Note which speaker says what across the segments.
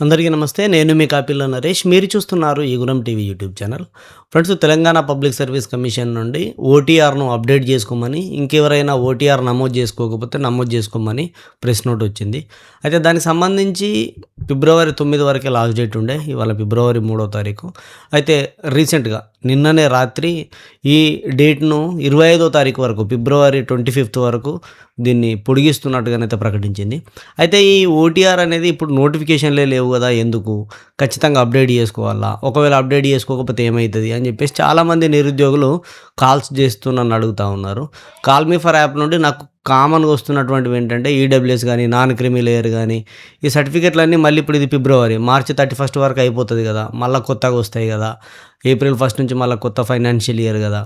Speaker 1: అందరికీ నమస్తే నేను మీ కాపీలో నరేష్. మీరు చూస్తున్నారు ఈగురం TV YouTube channel. Friends Telangana public service commission నుండి ఓటీఆర్ను అప్డేట్ చేసుకోమని ఇంకెవరైనా ఓటీఆర్ నమోదు చేసుకోకపోతే నమోదు చేసుకోమని ప్రెస్ నోట్ వచ్చింది. అయితే దానికి సంబంధించి ఫిబ్రవరి తొమ్మిది వరకే లాస్ట్ డేట్ ఉండే ఇవాళ ఫిబ్రవరి మూడో తారీఖు. అయితే రీసెంట్గా నిన్ననే రాత్రి ఈ డేట్ను ఇరవై ఐదో తారీఖు వరకు ఫిబ్రవరి ట్వంటీ ఫిఫ్త్ వరకు దీన్ని పొడిగిస్తున్నట్టుగానైతే ప్రకటించింది. అయితే ఈ ఓటీఆర్ అనేది ఇప్పుడు నోటిఫికేషన్లే లేవు కదా ఎందుకు? ఖచ్చితంగా అప్డేట్ చేసుకోవాలా? ఒకవేళ అప్డేట్ చేసుకోకపోతే ఏమవుతుంది అని చెప్పేసి చాలామంది నిరుద్యోగులు కాల్స్ చేస్తూ నన్ను అడుగుతూ ఉన్నారు. కాల్ మీ ఫర్ యాప్ నుండి నాకు కామన్గా వస్తున్నటువంటివి ఏంటంటే ఈడబ్ల్యూఎస్ కానీ నాన్ క్రిమి లేయర్ కానీ ఈ సర్టిఫికెట్లన్నీ మళ్ళీ ఇప్పుడు ఇది ఫిబ్రవరి మార్చి థర్టీ ఫస్ట్ వరకు అయిపోతుంది కదా మళ్ళీ కొత్తగా వస్తాయి కదా ఏప్రిల్ ఫస్ట్ నుంచి మళ్ళీ కొత్త ఫైనాన్షియల్ ఇయర్ కదా.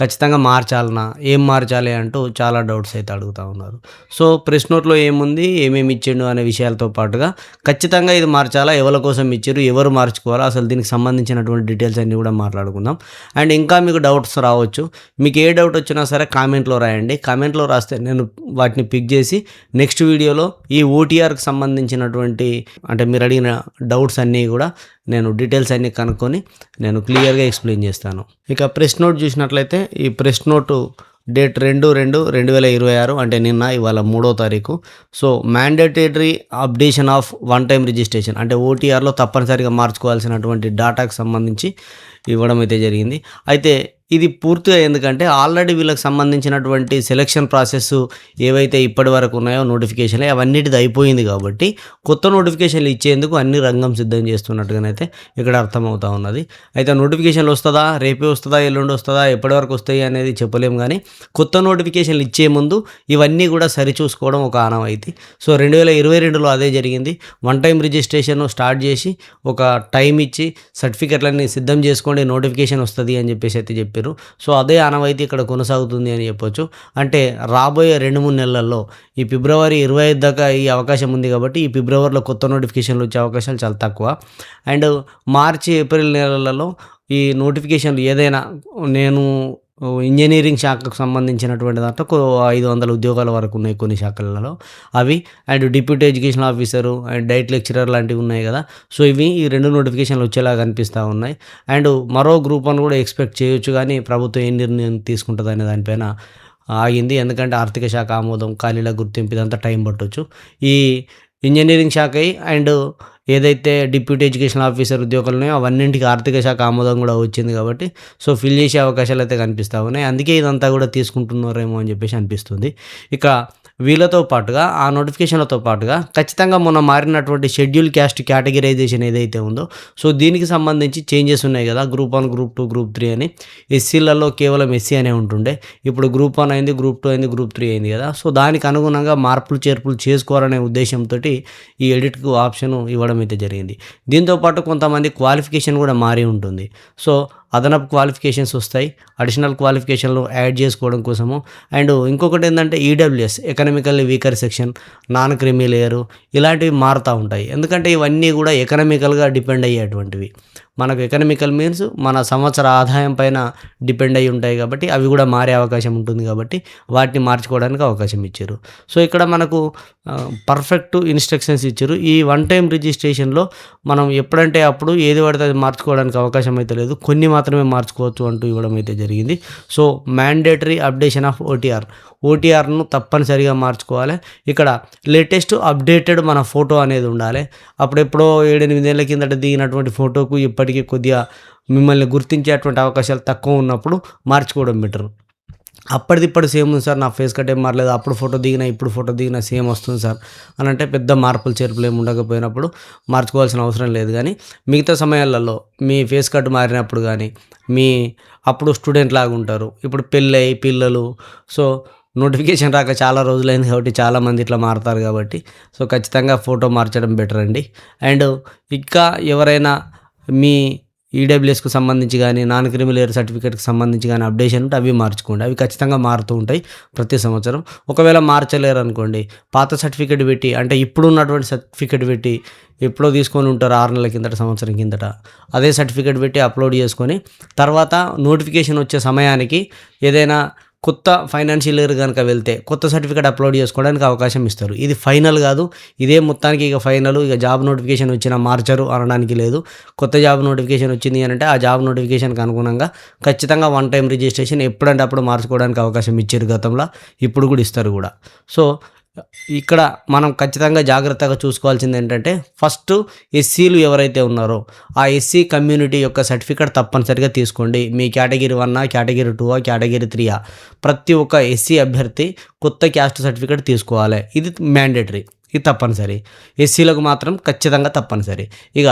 Speaker 1: ఖచ్చితంగా మార్చాలనా? ఏం మార్చాలి అంటూ చాలా డౌట్స్ అయితే అడుగుతూ ఉన్నారు. సో ప్రెస్ నోట్లో ఏముంది ఏమేమి ఇచ్చిండు అనే విషయాలతో పాటుగా ఖచ్చితంగా ఇది మార్చాలా? ఎవరి కోసం ఇచ్చారు ఎవరు మార్చుకోవాలా? అసలు దీనికి సంబంధించినటువంటి డీటెయిల్స్ అన్నీ కూడా మాట్లాడుకుందాం. అండ్ ఇంకా మీకు డౌట్స్ రావచ్చు. మీకు ఏ డౌట్ వచ్చినా సరే కామెంట్లో రాయండి. కామెంట్లో రాస్తే నేను వాటిని పిక్ చేసి నెక్స్ట్ వీడియోలో ఈ ఓటీఆర్కి సంబంధించినటువంటి అంటే మీరు అడిగిన డౌట్స్ అన్నీ కూడా నేను డీటెయిల్స్ అన్నీ కనుక్కొని నేను క్లియర్గా ఎక్స్ప్లెయిన్ చేస్తాను. ఇక ప్రెస్ నోట్ చూసినట్లయితే ఈ ప్రెస్ నోటు డేట్ రెండు రెండు రెండు వేల ఇరవై ఆరు అంటే నిన్న ఇవాళ మూడో తారీఖు. So mandatory updation of one time registration అంటే ఓటీఆర్లో తప్పనిసరిగా మార్చుకోవాల్సినటువంటి డేటాకు సంబంధించి ఇవ్వడం అయితే జరిగింది. అయితే ఇది పూర్తిగా ఎందుకంటే ఆల్రెడీ వీళ్ళకి సంబంధించినటువంటి సెలక్షన్ ప్రాసెస్ ఏవైతే ఇప్పటి వరకు ఉన్నాయో నోటిఫికేషన్లు అవన్నిటిది అయిపోయింది కాబట్టి కొత్త నోటిఫికేషన్లు ఇచ్చేందుకు అన్ని రంగం సిద్ధం చేస్తున్నట్టుగానైతే ఇక్కడ అర్థమవుతా ఉన్నది. అయితే నోటిఫికేషన్లు వస్తుందా రేపే వస్తుందా ఎల్లుండి వస్తుందా ఎప్పటి వరకు వస్తాయి అనేది చెప్పలేము కానీ కొత్త నోటిఫికేషన్లు ఇచ్చే ముందు ఇవన్నీ కూడా సరిచూసుకోవడం ఒక ఆనవాయితీ. సో రెండు వేల ఇరవై రెండులో అదే జరిగింది. వన్ టైం రిజిస్ట్రేషన్ స్టార్ట్ చేసి ఒక టైం ఇచ్చి సర్టిఫికెట్లన్నీ సిద్ధం చేసుకోండి నోటిఫికేషన్ వస్తుంది అని చెప్పేసి అయితే చెప్పారు సో అదే ఆనవాయితీ ఇక్కడ కొనసాగుతుంది అని చెప్పొచ్చు. అంటే రాబోయే రెండు మూడు నెలల్లో ఈ ఫిబ్రవరి ఇరవై ఐదు దాకా ఈ అవకాశం ఉంది కాబట్టి ఈ ఫిబ్రవరిలో కొత్త నోటిఫికేషన్లు వచ్చే అవకాశాలు చాలా తక్కువ. అండ్ మార్చి ఏప్రిల్ నెలలలో ఈ నోటిఫికేషన్లు ఏదైనా నేను ఇంజనీరింగ్ శాఖకు సంబంధించినటువంటి దాంట్లో ఐదు వందల ఉద్యోగాల వరకు ఉన్నాయి కొన్ని శాఖలలో. అవి and deputy education officer and DIET lecturer లాంటివి ఉన్నాయి కదా. సో ఇవి ఈ రెండు నోటిఫికేషన్లు వచ్చేలా కనిపిస్తూ ఉన్నాయి. అండ్ మరో గ్రూప్ అని కూడా ఎక్స్పెక్ట్ చేయొచ్చు కానీ ప్రభుత్వం ఏం నిర్ణయం తీసుకుంటుంది అనే దానిపైన ఆగింది. ఎందుకంటే ఆర్థిక శాఖ ఆమోదం ఖాళీల గుర్తింపు ఇదంతా టైం పట్టవచ్చు ఈ ఇంజనీరింగ్ శాఖ అండ్ ఏదైతే డిప్యూటీ ఎడ్యుకేషన్ ఆఫీసర్ ఉద్యోగాలు ఉన్నాయో అవన్నింటికి ఆర్థిక శాఖ ఆమోదం కూడా వచ్చింది కాబట్టి సో ఫిల్ చేసే అవకాశాలు అయితే కనిపిస్తూ ఉన్నాయి. అందుకే ఇదంతా కూడా తీసుకుంటున్నారేమో అని చెప్పేసి అనిపిస్తుంది. ఇక వీళ్ళతో పాటుగా ఆ నోటిఫికేషన్లతో పాటుగా ఖచ్చితంగా మొన్న మారినటువంటి షెడ్యూల్ క్యాస్ట్ కేటగిరైజేషన్ ఏదైతే ఉందో సో దీనికి సంబంధించి చేంజెస్ ఉన్నాయి కదా group one group two group three అని. ఎస్సీలలో కేవలం ఎస్సీ అనే ఉంటుండే. ఇప్పుడు గ్రూప్ వన్ అయింది గ్రూప్ టూ అయింది గ్రూప్ త్రీ అయింది కదా. సో దానికి అనుగుణంగా మార్పులు చేర్పులు చేసుకోవాలనే ఉద్దేశంతో ఈ ఎడిట్కు ఆప్షన్ ఇవ్వడం అయితే జరిగింది. దీంతోపాటు కొంతమంది క్వాలిఫికేషన్ కూడా మారి ఉంటుంది. సో అదనపు క్వాలిఫికేషన్స్ వస్తాయి. అడిషనల్ క్వాలిఫికేషన్లు యాడ్ చేసుకోవడం కోసము. అండ్ ఇంకొకటి ఏంటంటే EWS economically weaker section non creamy layer ఇలాంటివి మారుతూ ఉంటాయి. ఎందుకంటే ఇవన్నీ కూడా ఎకనామికల్గా డిపెండ్ అయ్యేటువంటివి. మనకు ఎకనామికల్ మీన్స్ మన సంవత్సర ఆదాయం పైన డిపెండ్ అయి ఉంటాయి కాబట్టి అవి కూడా మారే అవకాశం ఉంటుంది కాబట్టి వాటిని మార్చుకోవడానికి అవకాశం ఇచ్చారు. సో ఇక్కడ మనకు పర్ఫెక్ట్ ఇన్స్ట్రక్షన్స్ ఇచ్చారు. ఈ వన్ టైం రిజిస్ట్రేషన్లో మనం ఎప్పుడంటే అప్పుడు ఏది పడితే అది మార్చుకోవడానికి అవకాశం అయితే లేదు. కొన్ని మాత్రమే మార్చుకోవచ్చు అంటూ ఇవ్వడం అయితే జరిగింది. So mandatory updation of OTR ఓటీఆర్ను తప్పనిసరిగా మార్చుకోవాలి. ఇక్కడ లేటెస్ట్ అప్డేటెడ్ మన ఫోటో అనేది ఉండాలి. అప్పుడెప్పుడో ఏడెనిమిదేళ్ళ కిందట దిగినటువంటి ఫోటోకు ఇప్పటికీ కొద్దిగా మిమ్మల్ని గుర్తించేటువంటి అవకాశాలు తక్కువ ఉన్నప్పుడు మార్చుకోవడం బెటర్. అప్పటిది సేమ్ ఉంది సార్ నా ఫేస్ కట్ ఏం మారలేదు అప్పుడు ఫోటో దిగినా ఇప్పుడు ఫోటో దిగినా సేమ్ వస్తుంది సార్. అని అంటే పెద్ద మార్పులు చేర్పులు ఏమి ఉండకపోయినప్పుడు మార్చుకోవాల్సిన అవసరం లేదు. కానీ మిగతా సమయాలలో మీ ఫేస్ కట్ మారినప్పుడు కానీ మీ అప్పుడు స్టూడెంట్ లాగా ఉంటారు. ఇప్పుడు పెళ్ళై పిల్లలు సో నోటిఫికేషన్ రాక చాలా రోజులైంది కాబట్టి చాలామంది ఇట్లా మారుతారు కాబట్టి సో ఖచ్చితంగా ఫోటో మార్చడం బెటర్ అండి అండ్ ఇంకా ఎవరైనా మీ ఈడబ్ల్యూఎస్కు సంబంధించి కానీ నాన్ క్రిమిలేయర్ సర్టిఫికేట్కి సంబంధించి కానీ అప్డేషన్ ఉంటే అవి మార్చుకోండి. అవి ఖచ్చితంగా మారుతూ ఉంటాయి ప్రతి సంవత్సరం. ఒకవేళ మార్చలేరు అనుకోండి పాత సర్టిఫికేట్ పెట్టి అంటే ఇప్పుడు ఉన్నటువంటి సర్టిఫికేట్ పెట్టి ఎప్పుడో తీసుకొని ఉంటారు ఆరు నెలల కిందట సంవత్సరం కిందట. అదే సర్టిఫికేట్ పెట్టి అప్లోడ్ చేసుకొని తర్వాత నోటిఫికేషన్ వచ్చే సమయానికి ఏదైనా కొత్త ఫైనాన్షియల్ ఇయర్ కనుక వెళ్తే కొత్త సర్టిఫికేట్ అప్లోడ్ చేసుకోవడానికి అవకాశం ఇస్తారు. ఇది ఫైనల్ కాదు. ఇదే మొత్తానికి ఇక ఫైనల్ ఇక జాబ్ నోటిఫికేషన్ వచ్చినా మార్చరు అనడానికి లేదు. కొత్త జాబ్ నోటిఫికేషన్ వచ్చింది అని అంటే ఆ జాబ్ నోటిఫికేషన్కి అనుగుణంగా ఖచ్చితంగా వన్ టైం రిజిస్ట్రేషన్ ఎప్పుడంటే అప్పుడు మార్చుకోవడానికి అవకాశం ఇచ్చారు గతంలో. ఇప్పుడు కూడా ఇస్తారు కూడా. సో ఇక్కడ మనం ఖచ్చితంగా జాగ్రత్తగా చూసుకోవాల్సింది ఏంటంటే ఫస్ట్ ఎస్సీలు ఎవరైతే ఉన్నారో ఆ ఎస్సీ కమ్యూనిటీ యొక్క సర్టిఫికేట్ తప్పనిసరిగా తీసుకోండి. మీ కేటగిరీ వన్నా కేటగిరీ టూవా కేటగిరీ త్రీయా ప్రతి ఒక్క ఎస్సీ అభ్యర్థి కొత్త క్యాస్ట్ సర్టిఫికేట్ తీసుకోవాలి. ఇది మ్యాండేటరీ ఇది తప్పనిసరి. ఎస్సీలకు మాత్రం ఖచ్చితంగా తప్పనిసరి. ఇక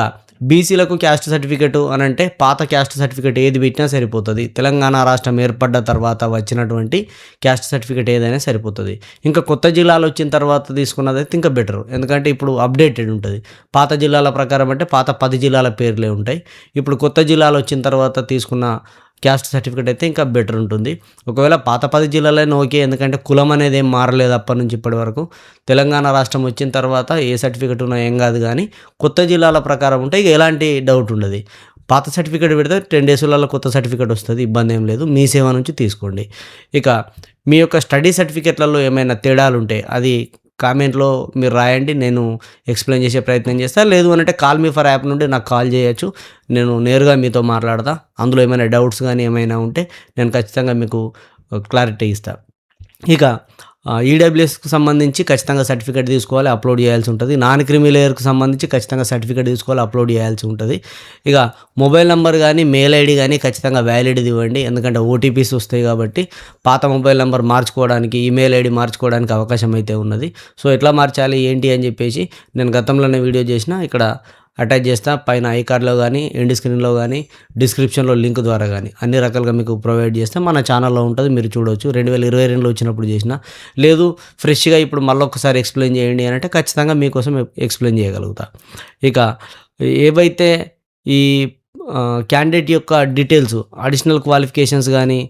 Speaker 1: బీసీలకు క్యాస్ట్ సర్టిఫికేట్ అని అంటే పాత క్యాస్ట్ సర్టిఫికేట్ ఏది పెట్టినా సరిపోతుంది. తెలంగాణ రాష్ట్రం ఏర్పడ్డ తర్వాత వచ్చినటువంటి క్యాస్ట్ సర్టిఫికేట్ ఏదైనా సరిపోతుంది. ఇంకా కొత్త జిల్లాలు వచ్చిన తర్వాత తీసుకున్నదైతే ఇంకా బెటర్. ఎందుకంటే ఇప్పుడు అప్డేటెడ్ ఉంటుంది. పాత జిల్లాల ప్రకారం అంటే పాత పది జిల్లాల పేర్లే ఉంటాయి. ఇప్పుడు కొత్త జిల్లాలు వచ్చిన తర్వాత తీసుకున్న క్యాస్ట్ సర్టిఫికేట్ అయితే ఇంకా బెటర్ ఉంటుంది. ఒకవేళ పాత పది జిల్లాలైనా ఓకే ఎందుకంటే కులం అనేది ఏం మారలేదు అప్పటి నుంచి ఇప్పటి వరకు. తెలంగాణ రాష్ట్రం వచ్చిన తర్వాత ఏ సర్టిఫికేట్ ఉన్నా ఏం కాదు కానీ కొత్త జిల్లాల ప్రకారం ఉంటే ఇక ఎలాంటి డౌట్ ఉండదు. పాత సర్టిఫికేట్ పెడితే టెన్ డేస్లలో కొత్త సర్టిఫికేట్ వస్తుంది ఇబ్బంది ఏం లేదు. మీ సేవ నుంచి తీసుకోండి. ఇక మీ యొక్క స్టడీ సర్టిఫికేట్లలో ఏమైనా తేడాలు ఉంటే అది కామెంట్లో మీరు రాయండి నేను ఎక్స్ప్లెయిన్ చేసే ప్రయత్నం చేస్తాను లేదు అని అంటే కాల్ మీ ఫర్ యాప్ నుండి నాకు కాల్ చేయొచ్చు. నేను నేరుగా మీతో మాట్లాడతా. అందులో ఏమైనా డౌట్స్ కానీ ఏమైనా ఉంటే నేను ఖచ్చితంగా మీకు uh, క్లారిటీ ఇస్తాను ఇక ఈడబ్ల్యూఎస్కి సంబంధించి ఖచ్చితంగా సర్టిఫికేట్ తీసుకోవాలి అప్లోడ్ చేయాల్సి ఉంటుంది. నాన్ క్రిమి లేయర్కి సంబంధించి ఖచ్చితంగా సర్టిఫికేట్ తీసుకోవాలి అప్లోడ్ చేయాల్సి ఉంటుంది. ఇక మొబైల్ నెంబర్ కానీ మెయిల్ ఐడి కానీ ఖచ్చితంగా వ్యాలిడ్ది ఇవ్వండి. ఎందుకంటే ఓటీపీస్ వస్తాయి కాబట్టి పాత మొబైల్ నెంబర్ మార్చుకోవడానికి ఈమెయిల్ ఐడి మార్చుకోవడానికి అవకాశం అయితే ఉన్నది. సో ఎట్లా మార్చాలి ఏంటి అని చెప్పేసి నేను గతంలోనే వీడియో చేసిన. ఇక్కడ అటాచ్ చేస్తా. పైన ఐ కార్డ్లో కానీ ఎండ్ స్క్రీన్లో కానీ డిస్క్రిప్షన్లో లింక్ ద్వారా కానీ అన్ని రకాలుగా మీకు ప్రొవైడ్ చేస్తే మన ఛానల్లో ఉంటుంది మీరు చూడవచ్చు రెండు వేల ఇరవై రెండులో వచ్చినప్పుడు చేసిన. లేదు ఫ్రెష్గా ఇప్పుడు మళ్ళీ ఒకసారి ఎక్స్ప్లెయిన్ చేయండి అని అంటే ఖచ్చితంగా మీకోసం ఎక్స్ప్లెయిన్ చేయగలుగుతా. ఇక ఏవైతే ఈ క్యాండిడేట్ యొక్క డీటెయిల్స్ అడిషనల్ క్వాలిఫికేషన్స్ కానీ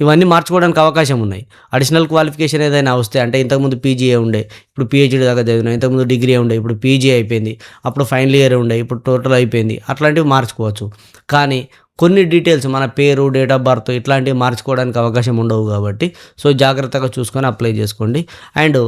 Speaker 1: ఇవన్నీ మార్చుకోవడానికి అవకాశం ఉన్నాయి. అడిషనల్ క్వాలిఫికేషన్ ఏదైనా వస్తే అంటే ఇంతకుముందు పీజీఏ ఉండే ఇప్పుడు పిహెచ్డీ దాకా చదివిన ఇంతకుముందు డిగ్రీ ఉండే ఇప్పుడు పీజీ అయిపోయింది అప్పుడు ఫైనల్ ఇయర్ ఉండే ఇప్పుడు టోటల్ అయిపోయింది అట్లాంటివి మార్చుకోవచ్చు. కానీ కొన్ని డీటెయిల్స్ మన పేరు డేట్ ఆఫ్ బర్త్ ఇట్లాంటివి మార్చుకోవడానికి అవకాశం ఉండవు కాబట్టి సో జాగ్రత్తగా చూసుకొని అప్లై చేసుకోండి. అండ్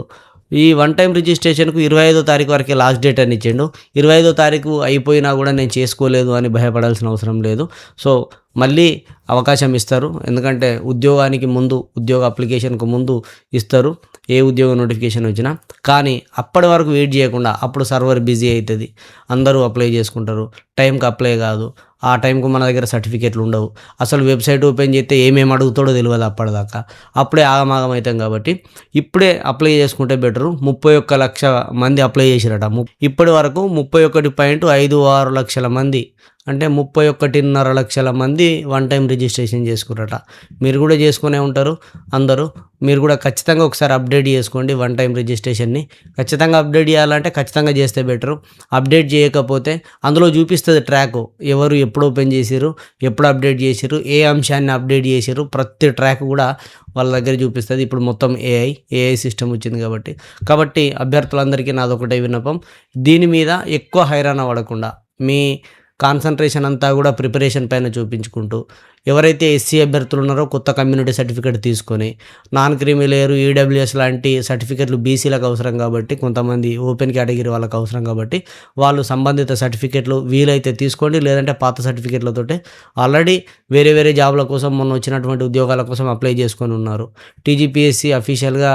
Speaker 1: ఈ వన్ టైం రిజిస్ట్రేషన్కు ఇరవై ఐదో తారీఖు వరకే లాస్ట్ డేట్ అని ఇచ్చిండు. ఇరవై ఐదో తారీఖు అయిపోయినా కూడా నేను చేసుకోలేదు అని భయపడాల్సిన అవసరం లేదు. సో మళ్ళీ అవకాశం ఇస్తారు. ఎందుకంటే ఉద్యోగానికి ముందు ఉద్యోగ అప్లికేషన్కు ముందు ఇస్తారు. ఏ ఉద్యోగ నోటిఫికేషన్ వచ్చినా. కానీ అప్పటి వరకు వెయిట్ చేయకుండా అప్పుడు సర్వర్ బిజీ అవుతుంది అందరూ అప్లై చేసుకుంటారు. టైంకి అప్లై కాదు. ఆ టైంకు మన దగ్గర సర్టిఫికేట్లు ఉండవు. అసలు వెబ్సైట్ ఓపెన్ చేస్తే ఏమేమి అడుగుతాడో తెలియదు అప్పటిదాకా. అప్పుడే ఆగమాగం అవుతాం కాబట్టి ఇప్పుడే అప్లై చేసుకుంటే బెటరు. ముప్పై ఒక్క లక్ష మంది అప్లై చేసిరట. ఇప్పటి వరకు ముప్పై ఒకటి పాయింట్ ఐదు ఆరు లక్షల మంది అంటే ముప్పై ఒకటిన్నర లక్షల మంది వన్ టైం రిజిస్ట్రేషన్ చేసుకున్నారట. మీరు కూడా చేసుకునే ఉంటారు అందరూ. మీరు కూడా ఖచ్చితంగా ఒకసారి అప్డేట్ చేసుకోండి వన్ టైం రిజిస్ట్రేషన్ని ఖచ్చితంగా అప్డేట్ చేయాలంటే ఖచ్చితంగా చేస్తే బెటరు అప్డేట్ చేయకపోతే అందులో చూపిస్తుంది ట్రాక్ ఎవరు ఎప్పుడు ఓపెన్ చేసిరు ఎప్పుడు అప్డేట్ చేసిరు ఏ అంశాన్ని అప్డేట్ చేసిరు ప్రతి ట్రాక్ కూడా వాళ్ళ దగ్గర చూపిస్తుంది. ఇప్పుడు మొత్తం ఏఐ ఏఐ సిస్టమ్ వచ్చింది కాబట్టి. కాబట్టి అభ్యర్థులందరికీ నాదొకటే విన్నపం. దీని మీద ఎక్కువ హైరాణ పడకుండా మీ కాన్సన్ట్రేషన్ అంతా కూడా ప్రిపరేషన్ పైన చూపించుకుంటూ ఎవరైతే ఎస్సీ అభ్యర్థులు ఉన్నారో కొత్త కమ్యూనిటీ సర్టిఫికేట్ తీసుకొని నాన్ క్రీమీ లేయర్ ఈడబ్ల్యూఎస్ లాంటి సర్టిఫికెట్లు బీసీలకు అవసరం కాబట్టి కొంతమంది ఓపెన్ కేటగిరీ వాళ్ళకి అవసరం కాబట్టి వాళ్ళు సంబంధిత సర్టిఫికెట్లు వీలైతే తీసుకోండి లేదంటే పాత సర్టిఫికెట్లతోటే ఆల్రెడీ వేరే వేరే జాబ్ల కోసం మొన్న వచ్చినటువంటి ఉద్యోగాల కోసం అప్లై చేసుకొని ఉన్నారు. టీజీపీఎస్సీ అఫీషియల్గా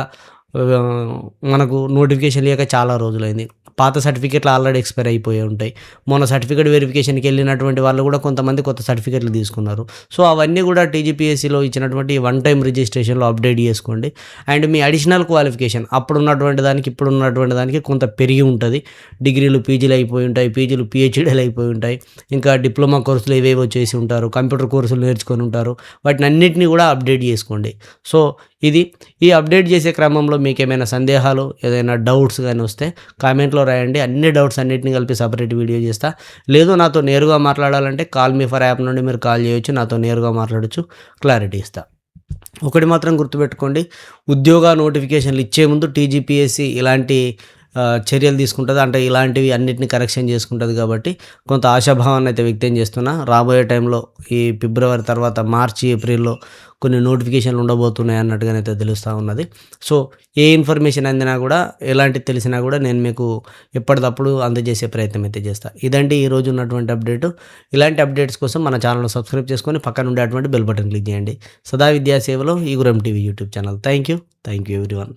Speaker 1: మనకు నోటిఫికేషన్ లేక చాలా రోజులైంది. పాత సర్టిఫికెట్లు ఆల్రెడీ ఎక్స్పైర్ అయిపోయి ఉంటాయి. మొన్న సర్టిఫికేట్ వెరిఫికేషన్కి వెళ్ళినటువంటి వాళ్ళు కూడా కొంతమంది కొత్త సర్టిఫికెట్లు తీసుకున్నారు. సో అవన్నీ కూడా టీజీపీఎస్సీలో ఇచ్చినటువంటి వన్ టైం రిజిస్ట్రేషన్లో అప్డేట్ చేసుకోండి. అండ్ మీ అడిషనల్ క్వాలిఫికేషన్ అప్పుడు ఉన్నటువంటి దానికి ఇప్పుడు ఉన్నటువంటి దానికి కొంత పెరిగి ఉంటుంది. డిగ్రీలు పీజీలు అయిపోయి ఉంటాయి పీజీలు పిహెచ్డీలు అయిపోయి ఉంటాయి. ఇంకా డిప్లొమా కోర్సులు ఏవేవో చేసి ఉంటారు కంప్యూటర్ కోర్సులు నేర్చుకొని ఉంటారు. వాటిని అన్నింటినీ కూడా అప్డేట్ చేసుకోండి. సో ఇది ఈ అప్డేట్ చేసే క్రమంలో మీకు ఏమైనా సందేహాలు ఏదైనా డౌట్స్ కానీ వస్తే కామెంట్లో రాయండి. అన్ని డౌట్స్ అన్నిటిని కలిపి సపరేట్ వీడియో చేస్తా. లేదు నాతో నేరుగా మాట్లాడాలంటే కాల్ మీ ఫర్ యాప్ నుండి మీరు కాల్ చేయొచ్చు నాతో నేరుగా మాట్లాడచ్చు క్లారిటీ ఇస్తా. ఒకటి మాత్రం గుర్తుపెట్టుకోండి ఉద్యోగ నోటిఫికేషన్లు ఇచ్చే ముందు టీజీపీఎస్సి ఇలాంటి చర్యలు తీసుకుంటుంది. అంటే ఇలాంటివి అన్నిటిని కరెక్షన్ చేసుకుంటుంది కాబట్టి కొంత ఆశాభావాన్ని అయితే వ్యక్తం చేస్తున్నా. రాబోయే టైంలో ఈ ఫిబ్రవరి తర్వాత మార్చి ఏప్రిల్లో కొన్ని నోటిఫికేషన్లు ఉండబోతున్నాయి అన్నట్టుగానైతే తెలుస్తూ ఉన్నది. సో ఏ ఇన్ఫర్మేషన్ అందినా కూడా ఎలాంటిది తెలిసినా కూడా నేను మీకు ఎప్పటికప్పుడు అందజేసే ప్రయత్నం అయితే చేస్తాను ఇదండి ఈ రోజు ఉన్నటువంటి అప్డేట్. ఇలాంటి అప్డేట్స్ కోసం మన ఛానల్ సబ్స్క్రైబ్ చేసుకొని పక్కన ఉండేటువంటి బెల్ బటన్ క్లిక్ చేయండి. సదా విద్యా సేవలో ఈ Guram TV YouTube channel. Thank you thank you everyone.